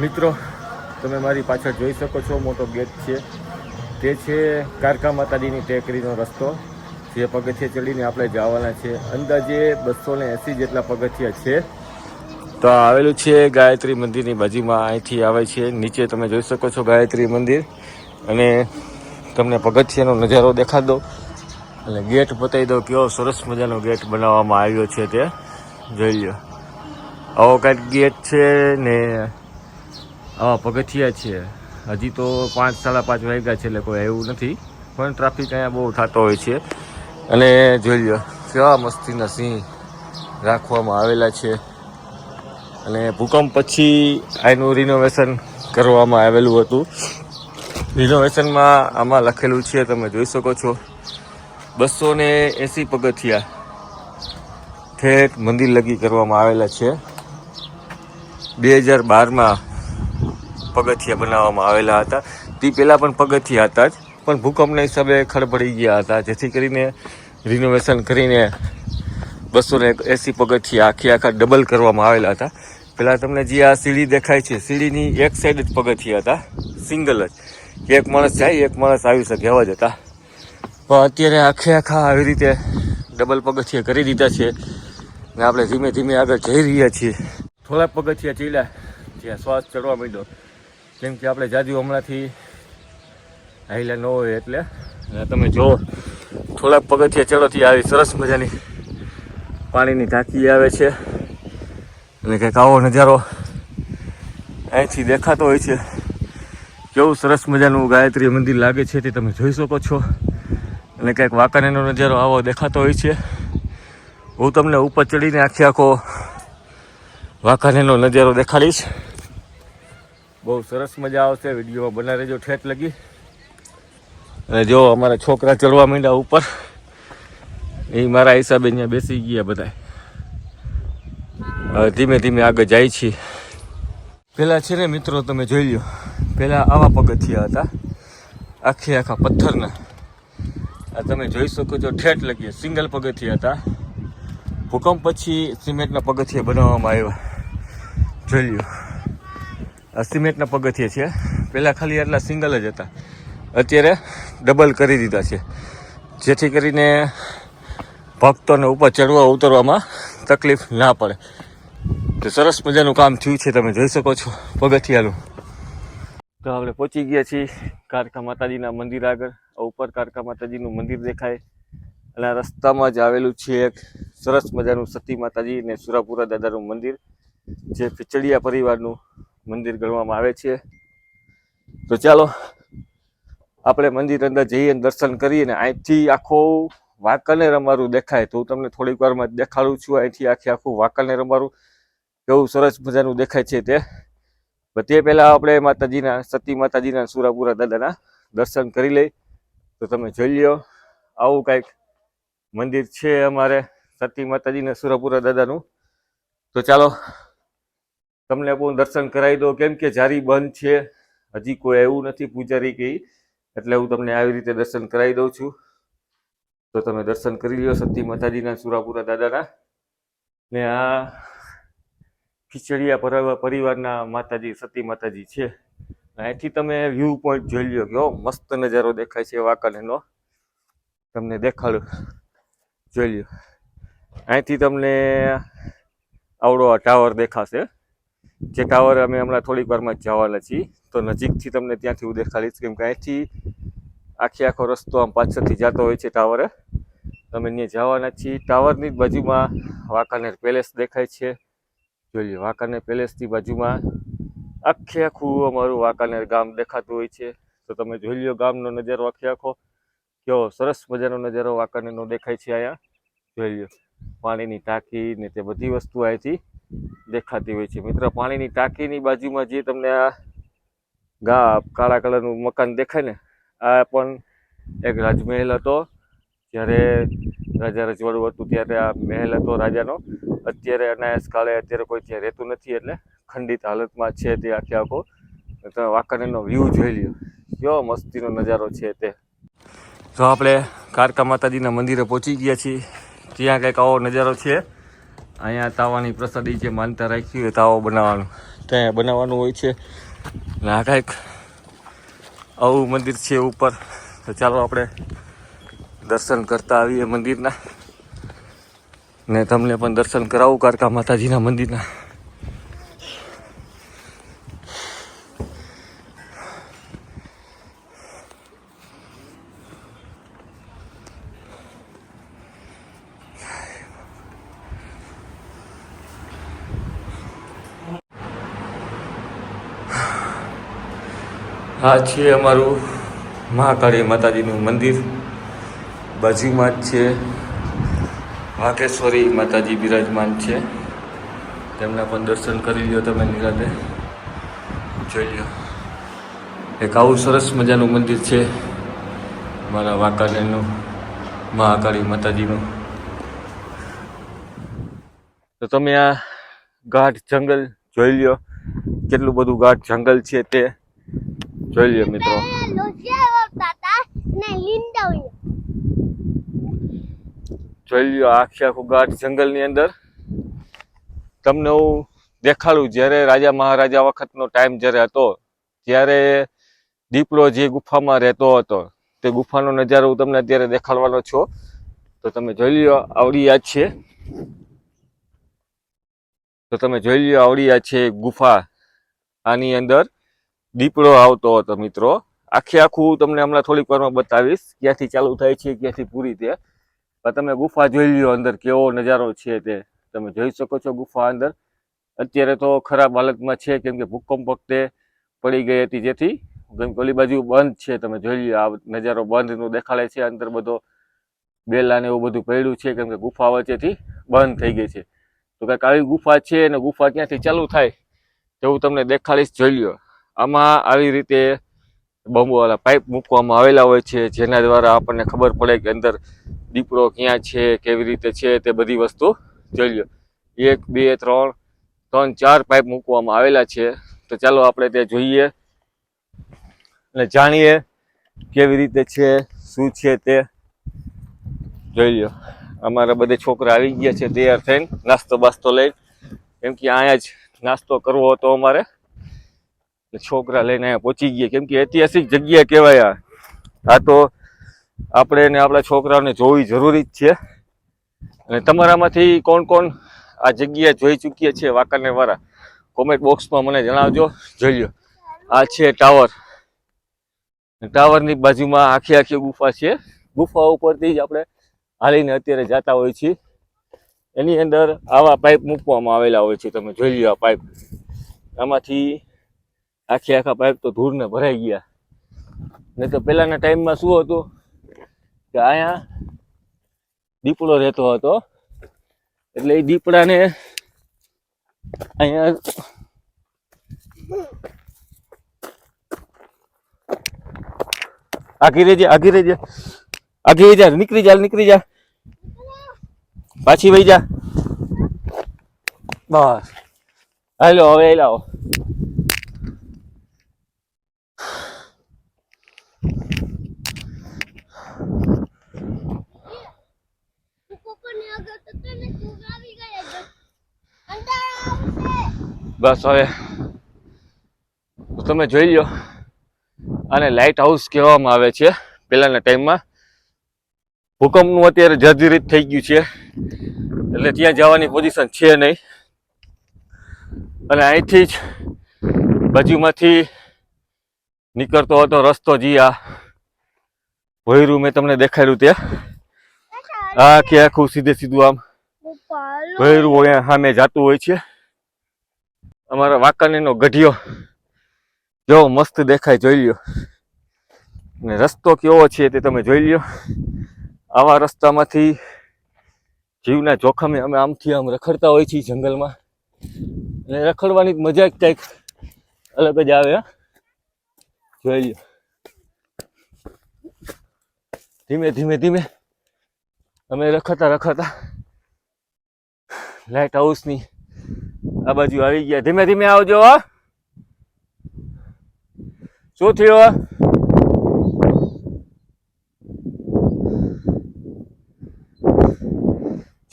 મિત્રો, તમે મારી પાછળ જોઈ શકો છો, મોટો ગેટ છે. તે છે કારકા માતાજીની ટેકરીનો રસ્તો. જે પગથિયે ચડીને આપણે જવાના છે. અંદાજે બસો ને એંસી જેટલા પગથિયા છે. તો આવેલું છે ગાયત્રી મંદિરની બાજુમાં. અહીંથી આવે છે. નીચે તમે જોઈ શકો છો ગાયત્રી મંદિર. અને તમને પગથિયાનો નજારો દેખા દો. અને ગેટ બતાવી દો કેવો સરસ મજાનો ગેટ બનાવવામાં આવ્યો છે તે. જોઈ લો આવો કાંઈક ગેટ છે ને પગથિયા છે. હજી તો પાંચ સાડા પાંચ વાગ્યા છે એટલે કોઈ એવું નથી. પણ ટ્રાફિક અહીંયા બહુ થતો હોય છે. અને જોઈ લો કેવા મસ્તીના સિંહ રાખવામાં આવેલા છે. અને ભૂકંપ પછી આનું રિનોવેશન કરવામાં આવેલું હતું. રિનોવેશનમાં આમાં લખેલું છે, તમે જોઈ શકો છો. બસો ને એંસી પગથિયા ઠેઠ મંદિર લગી કરવામાં આવેલા છે. બે હજાર બારમાં પગથિયા બનાવવામાં આવેલા હતા. તે પહેલાં પણ પગથિયા હતા જ, પણ ભૂકંપના હિસાબે ખડભડી ગયા હતા. જેથી કરીને રિનોવેશન કરીને બસો ને એંસી પગથિયા આખી આખા ડબલ કરવામાં આવેલા હતા. પહેલાં તમને જે આ સીડી દેખાય છે, સીડીની એક સાઈડ જ પગથિયા હતા. સિંગલ જ. એક માણસ જાય, એક માણસ આવી શકે એવા જ હતા. પણ અત્યારે આખે આખા આવી રીતે ડબલ પગથિયા કરી દીધા છે ને આપણે ધીમે ધીમે આગળ જઈ રહ્યા છીએ. થોડા પગથિયા ચીલા જ્યાં શ્વાસ ચડવા માંડ્યો. કેમ કે આપણે જાજુ હમણાંથી હાઈલા ન હોય એટલે. તમે જુઓ થોડાક પગથિયા ચડોથી આવી સરસ મજાની પાણીની ટાંકી આવે છે. અને કંઈક આવો નજારો અહીંથી દેખાતો હોય છે. કેવું સરસ મજાનું ગાયત્રી મંદિર લાગે છે તે તમે જોઈ શકો છો. અને કંઈક વાંકાનેરનો નજારો આવો દેખાતો હોય છે. હું તમને ઉપર ચડીને આખી આખો વાંકાનેરનો નજારો દેખાડીશ. બહુ સરસ મજા આવશે. વિડીયોમાં બના રહેજો. ઠેઠ લગી. અને જો અમારા છોકરા ચડવા માંડ્યા ઉપર. એ મારા હિસાબે અહીંયા બેસી ગયા બધા ધીમે ધીમે આગળ જાય છે પેલા છે ને મિત્રો તમે જોઈ લો પેલા આવા પગથિયા હતા. આખે આખા પથ્થરના. આ તમે જોઈ શકો છો ઠેઠ લગીએ સિંગલ પગથિયા હતા. ભૂકંપ પછી સિમેન્ટના પગથિયા બનાવવામાં આવ્યા. જોઈ લો આ સિમેન્ટના પગથિયે છે. પહેલાં ખાલી આટલા સિંગલ જ હતા. અત્યારે ડબલ કરી દીધા છે. જેથી કરીને ભક્તોને ઉપર ચડવા ઉતરવામાં તકલીફ ના પડે. તો સરસ મજાનું કામ થયું છે, તમે જોઈ શકો છો. પગથિયાનું. તો આપણે પહોંચી ગયા છીએ કારકા માતાજીના મંદિર આગળ. ઉપર કારકા માતાજીનું મંદિર દેખાય. અને રસ્તામાં જ આવેલું છે એક સરસ મજાનું સતી માતાજી અને સુરાપુરા દાદાનું મંદિર. જે પિચડિયા પરિવારનું મંદિર ગણવામાં આવે છે. તો ચાલો, આપણે મંદિર અંદર જઈએ દર્શન કરીએ અહીંથી આખો વાંકાનેર અમારું દેખાય. તો હું તમને થોડીક વારમાં દેખાડું છું. અહીંથી આખી આખું વાંકાનેર અમારું કેવું સરસ મજાનું દેખાય છે તે. તે પહેલાં આપણે માતાજીના, સતી માતાજીના સુરાપુરા દાદાના દર્શન કરી લઈ તો તમે જોઈ લ્યો, આવું કાંઈક મંદિર છે અમારે, સતી માતાજીના સુરાપુરા દાદાનું. તો ચાલો તમને પણ દર્શન કરાવી દો. કેમ કે જારી બંધ છે. હજી કોઈ આવ્યું નથી પૂજારી કે એટલે હું તમને આવી રીતે દર્શન કરાવી દઉં છું. તો તમે દર્શન કરી લ્યો સતી માતાજીના, સુરાપુરા દાદાના. ને આ ખીચડિયા પરિવાર પરિવારના માતાજી, સતી માતાજી છે. અહીંથી તમે વ્યૂ પોઈન્ટ જોઈ લો કેવો મસ્ત નજારો દેખાય છે વાંકાનેરનો તમને દેખાડું જોઈ લ્યો. અહીંથી તમને આવડો આ ટાવર દેખાશે. જે ટાવર અમે હમણાં થોડીક વારમાં જવાના છીએ. તો નજીકથી તમને ત્યાંથી હું દેખાડીશ, કેમ કે અહીંથી આખે આખો રસ્તો આમ પાછળથી જતો હોય છે ટાવરે. તમે ત્યાં જવાના છીએ. ટાવરની બાજુમાં વાંકાનેર પેલેસ દેખાય છે. જોઈ લો વાંકાનેર પેલેસની બાજુમાં આખે આખું અમારું વાંકાનેર ગામ દેખાતું હોય છે. તો તમે જોઈ લો ગામનો નજારો આખે આખો. કેવો સરસ મજાનો નજારો વાંકાનેરનો દેખાય છે અહીંયા. જોઈ લો પાણીની ટાંકી ને તે બધી વસ્તુ અહીંથી દેખાતી હોય છે. મિત્ર, પાણીની ટાંકીની બાજુમાં જે તમને આ ગા કાળા કલરનું મકાન દેખાય ને, આ પણ એક રાજમહેલ હતો. જ્યારે રાજા રજવાડું હતું ત્યારે આ મહેલ હતો રાજાનો. અત્યારે અનાયાસ કાળે અત્યારે કોઈ ત્યાં રહેતું નથી એટલે ખંડિત હાલતમાં છે તે આખે આખો. તમે વાંકાનેરનો વ્યૂ જોઈ લ્યો. કેવો મસ્તીનો નજારો છે તે. તો આપણે કારકા માતાજીના મંદિરે પહોંચી ગયા છીએ. ત્યાં કંઈક આવો નજારો છે. અહીંયા તાવાની પ્રસાદી જે માનતા રાખી હોય તાવો બનાવવાનું. ત્યાં બનાવવાનું હોય છે. ને આ કાંઈક આવું મંદિર છે ઉપર. તો ચાલો આપણે દર્શન કરતા આવીએ મંદિરના. ને તમને પણ દર્શન કરાવું કારકા માતાજીના મંદિરના. આ છે અમારું મહાકાળી માતાજીનું મંદિર. બાજુમાં જ છે વાઘેશ્વરી માતાજી બિરાજમાન છે. તેમના પણ દર્શન કરી લ્યો તમે નિરાતે. જોઈ લ્યો. એક આવું સરસ મજાનું મંદિર છે. મારા વાંકાનેરનું મહાકાળી માતાજીનું. તો તમે આ ગાઢ જંગલ જોઈ લ્યો. કેટલું બધું ગાઢ જંગલ છે તે. જોઈ લ્યો મિત્રો જોઈ લ્યો આખે આખું ગાઢ જંગલની અંદર. તમને હું દેખાડું જ્યારે રાજા મહારાજા વખતનો ટાઈમ જ્યારે હતો ત્યારે દીપડો જે ગુફામાં રહેતો હતો તે ગુફાનો નજારો હું તમને અત્યારે દેખાડવાનો છો. તો તમે જોઈ લ્યો આવડી યાદ છે? તો તમે જોઈ લ્યો આવડી યાદ છે ગુફા આની અંદર. દીપડો આવતો હતો, મિત્રો. આખે આખું તમને હમણાં થોડીક વારમાં બતાવીશ, ક્યાંથી ચાલુ થાય છે, ક્યાંથી પૂરી તે તમે ગુફા જોઈ લ્યો અંદર, કેવો નજારો છે તે. તમે જોઈ શકો છો ગુફા અંદર. અત્યારે તો ખરાબ હાલતમાં છે, કેમ કે ભૂકંપ વખતે પડી ગઈ હતી જેથી, કેમ કે ઓલી બાજુ બંધ છે, તમે જોઈ લ્યો, આ નજારો બંધનું દેખાડે છે, અંદર બધો બેલા ને એવું બધું પડ્યું છે, કેમ કે ગુફા વચ્ચેથી બંધ થઈ ગઈ છે. તો કાંઈક આવી ગુફા છે, અને ગુફા ક્યાંથી ચાલુ થાય તેવું તમને દેખાડીશ, જોઈ લ્યો. આમાં આવી રીતે બંબોવાળા પાઇપ મૂકવામાં આવેલા હોય છે, જેના દ્વારા આપણને ખબર પડે કે અંદર દીપડો ક્યાં છે, કેવી રીતે છે તે બધી વસ્તુ જોઈ લ્યો. એક, બે, ત્રણ ત્રણ, ચાર પાઇપ મૂકવામાં આવેલા છે. તો ચાલો આપણે તે જોઈએ અને જાણીએ કેવી રીતે છે, શું છે તે જોઈ લો અમારા બધે છોકરા આવી ગયા છે, તૈયાર થઈને નાસ્તો બાસ્તો લઈને. કેમ કે અહીંયા જ નાસ્તો કરવો હતો અમારે. છોકરા લઈને અહીંયા પહોંચી ગયા કેમ કે ઐતિહાસિક જગ્યા કહેવાય આ. તો આપણે ને આપણા છોકરાઓને જોવી જરૂરી જ છે. અને તમારામાંથી કોણ કોણ આ જગ્યા જોઈ ચૂક્યા છે વાંકાનેર વાળા? કોમેન્ટ બોક્સમાં મને જણાવજો. જોઈ લ્યો. આ છે ટાવર. ટાવરની બાજુમાં આખી આખી ગુફા છે. ગુફા ઉપરથી જ આપણે હાલીને અત્યારે જતા હોય છીએ. એની અંદર આવા પાઇપ મૂકવામાં આવેલા હોય છે. તમે જોઈ લ્યો આ પાઇપ આમાંથી આખી આખા પાઇપ તો ધૂળને ભરાઈ ગયા. નહીં તો પહેલાના ટાઈમમાં શું હતું? કે અહીંયા દીપડો રહેતો હતો. એટલે એ દીપડાને અહીંયા આગી રેજે આગી રેજે આગી જા નીકળી જા નીકળી જા. પાછી વહી જા. બસ. હાલો હવે લાવો બસ હવે તમે જોઈ લો. આને લાઇટ હાઉસ કહેવામાં આવે છે પહેલાંના ટાઈમમાં ભૂકંપનું અત્યારે જર્જરિત થઈ ગયું છે. એટલે ત્યાં જવાની પોઝિશન છે નહીં. અને અહીંથી જ બાજુમાંથી નીકળતો હતો રસ્તો જી આ. ભોયરું મેં તમને દેખાડ્યું ત્યાં. આ કે આખું સીધે સીધું આમ. ભૈરું અહીંયા સામે જાતું હોય છે. અમારા વાંકાનેરનો ગઢિયો. જો મસ્ત દેખાય જોઈ લ્યો. ને રસ્તો કેવો છે તે તમે જોઈ લ્યો. આવા રસ્તામાંથી જીવના જોખમે અમે આમથી આમ રખડતા હોય છીએ જંગલમાં. અને રખડવાની મજા જ કંઈક અલગ જ આવે. જોઈ લ્યો. ધીમે ધીમે ધીમે. અમે રખડતા રખડતા લાઇટ હાઉસની આ બાજુ આવી ગયા. ધીમે ધીમે આવજો શું થયું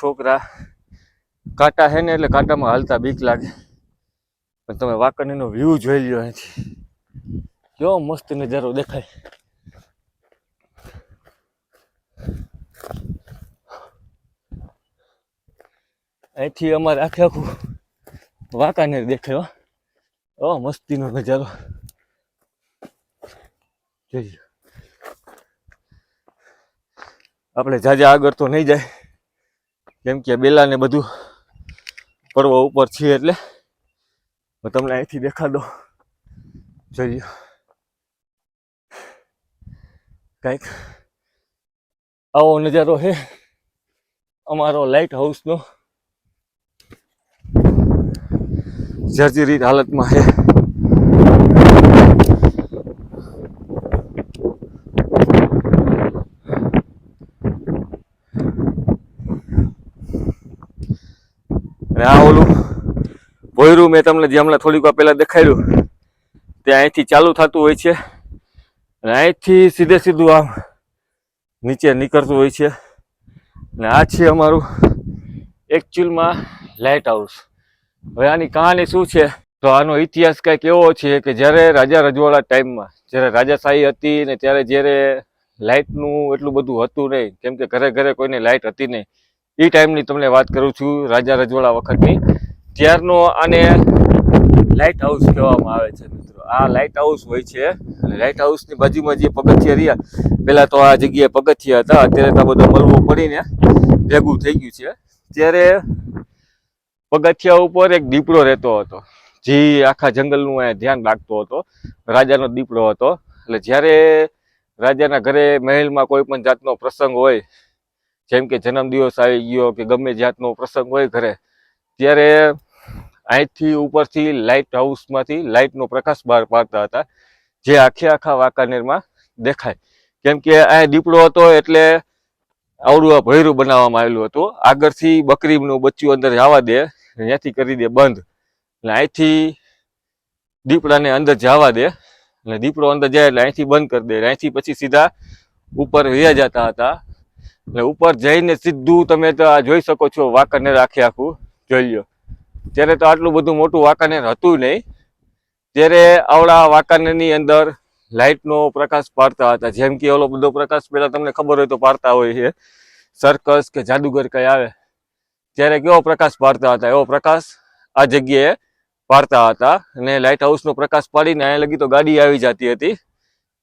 છોકરા કાંટા હે ને એટલે કાંટામાં હાલતા બીક લાગે. પણ તમે વાંકણીનો વ્યૂ જોઈ લ્યો અહીંથી. કેવો મસ્ત નજારો દેખાય. અહીંથી અમારે આખે આખું વાંકાનેર દેખાયો ઓ, મસ્તીનો નજારો. જોઈએ આપણે જાજા આગળ તો નહીં જાય. કેમ કે બેલા ને બધું પર્વ ઉપર છીએ એટલે. હું તમને અહીંથી દેખાડો દો લો. કંઈક આવો નજારો છે. અમારો લાઇટ હાઉસનો જર્જરિત હાલતમાં છે. અને આ ઓલું ભોયરું મેં તમને જે હમણાં થોડીક વાર પહેલાં દેખાડ્યું, તે અહીંથી ચાલુ થતું હોય છે. અને અહીંથી સીધે સીધું આમ નીચે નીકળતું હોય છે. અને આ છે અમારું એકચ્યુઅલમાં લાઇટ હાઉસ હવે આની કહાની શું છે? તો આનો ઇતિહાસ કંઈક એવો છે કે જ્યારે રાજા રજવાડા ટાઈમમાં, જ્યારે રાજાશાહી હતી ને ત્યારે જ્યારે લાઇટનું એટલું બધું હતું નહીં, કેમ કે ઘરે ઘરે કોઈને લાઇટ હતી નહીં એ ટાઈમની તમને વાત કરું છું રાજા રજવાડા વખતની. ત્યારનો આને લાઇટ હાઉસ કહેવામાં આવે છે મિત્રો. આ લાઇટ હાઉસ હોય છે અને લાઇટ હાઉસની બાજુમાં જે પગથિયા રહ્યા, પહેલાં તો આ જગ્યાએ પગથિયા હતા, અત્યારે તો બધો મળવો પડીને ભેગું થઈ ગયું છે. ત્યારે પગથિયા ઉપર એક દીપડો રહેતો હતો. જે આખા જંગલનું અહીંયા ધ્યાન રાખતો હતો. રાજાનો દીપડો હતો. એટલે જ્યારે રાજાના ઘરે મહેલમાં કોઈ પણ જાતનો પ્રસંગ હોય, જેમ કે જન્મદિવસ આવી ગયો કે ગમે જાતનો પ્રસંગ હોય ઘરે, ત્યારે અહીંથી ઉપરથી લાઇટ હાઉસમાંથી લાઇટનો પ્રકાશ બહાર પાડતા હતા, જે આખે આખા વાંકાનેરમાં દેખાય. કેમ કે આ દીપડો હતો એટલે આવડું ભૈરું બનાવવામાં આવેલું હતું. આગળથી બકરીનું બચ્ચું અંદર જવા દે ત્યાંથી કરી દે, બંધ. એટલે અહીંથી દીપડાને અંદર જવા દે. એટલે દીપડો અંદર જાય એટલે અહીંથી બંધ કરી દે. અહીંથી પછી સીધા ઉપર વ્યા જતા હતા. એટલે ઉપર જઈને સીધું તમે તો આ જોઈ શકો છો વાંકાનેર આખે આખું. જોઈ લો ત્યારે તો આટલું બધું મોટું વાંકાનેર હતું નહીં. ત્યારે આવડા વાંકાનેરની અંદર લાઇટનો પ્રકાશ પાડતા હતા. જેમ કે ઓલો બધો પ્રકાશ પહેલાં તમને ખબર હોય તો પાડતા હોય છે. સર્કસ કે જાદુગર કંઈ આવે. ત્યારે કેવો પ્રકાશ પાડતા હતા, એવો પ્રકાશ આ જગ્યાએ પાડતા હતા અને લાઇટ હાઉસનો પ્રકાશ પાડીને અહીંયા લગી તો ગાડી આવી જતી હતી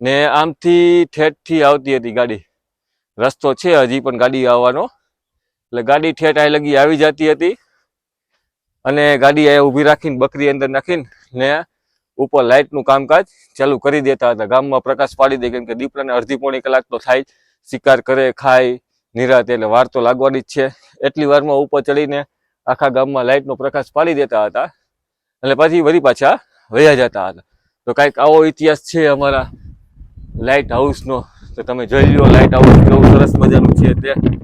ને આમથી ઠેઠથી આવતી હતી ગાડી. રસ્તો છે હજી પણ ગાડી આવવાનો. એટલે ગાડી ઠેઠ અહીં લગી આવી જતી હતી અને ગાડી અહીંયા ઊભી રાખીને બકરી અંદર નાખીને ને ઉપર લાઇટનું કામકાજ ચાલુ કરી દેતા હતા. ગામમાં પ્રકાશ પાડી દે કેમ કે દીપડાને અડધી પોણી કલાક તો થાય શિકાર કરે, ખાય નિરાતે એટલે વાર તો લાગવાની જ છે. એટલી વારમાં ઉપર ચડીને આખા ગામમાં લાઇટનો પ્રકાશ પાડી દેતા હતા. એટલે પછી વળી પાછા વયા જતા હતા. તો કાંઈક આવો ઇતિહાસ છે અમારા લાઇટ હાઉસનો. તો તમે જોઈ લો લાઇટ હાઉસ કેવું સરસ મજાનું છે તે.